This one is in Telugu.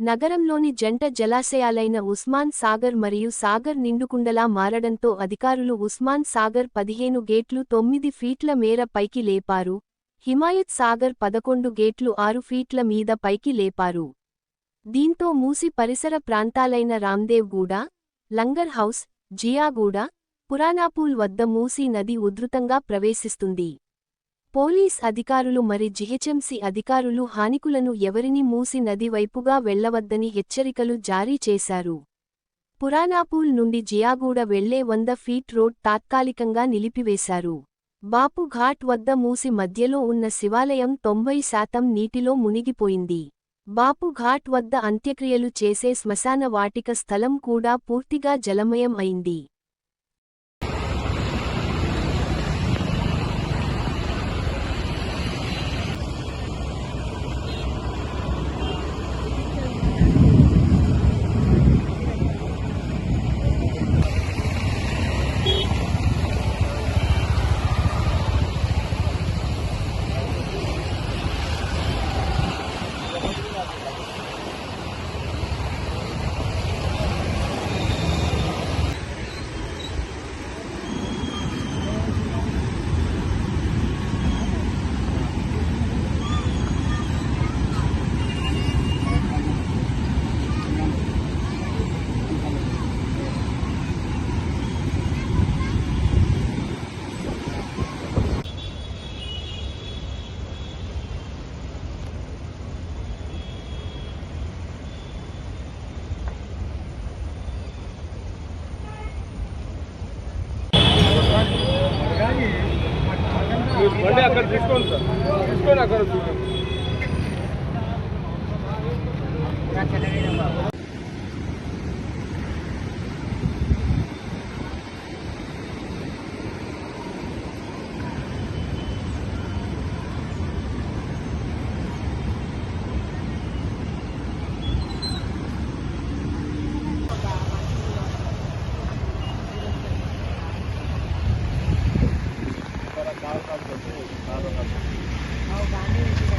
నగరంలోని జంట జలాశయాలైన ఉస్మాన్ సాగర్ మరియు సాగర్ నిండుకుండలా మారడంతో అధికారులు ఉస్మాన్ సాగర్ పదిహేను గేట్లు తొమ్మిది ఫీట్ల మేర పైకి లేపారు. హిమాయత్ సాగర్ పదకొండు గేట్లు ఆరు ఫీట్ల మీద పైకి లేపారు. దీంతో మూసి పరిసర ప్రాంతాలైన రామ్దేవ్గూడ లంగర్ హౌస్ జియాగూడ పురాణాపూల్ వద్ద మూసీ నది ఉధృతంగా ప్రవేశిస్తుంది. పోలీస్ అధికారులు మరి జిహెచ్ఎంసీ అధికారులు హానికులను ఎవరిని మూసి నది వైపుగా వెళ్ళవద్దని హెచ్చరికలు జారీ చేశారు. పురాణాపూల్ నుండి జియాగూడ వెళ్ళే వంద ఫీట్ రోడ్ తాత్కాలికంగా నిలిపివేశారు. బాపుఘాట్ వద్ద మూసి మధ్యలో ఉన్న శివాలయం తొంభై శాతం నీటిలో మునిగిపోయింది. బాపుఘాట్ వద్ద అంత్యక్రియలు చేసే శ్మశాన వాటిక స్థలం కూడా పూర్తిగా జలమయం అయింది మీరు బండి అక్కడ తీసుకోండి సార్ తీసుకొని అక్కడ చూడండి బాగా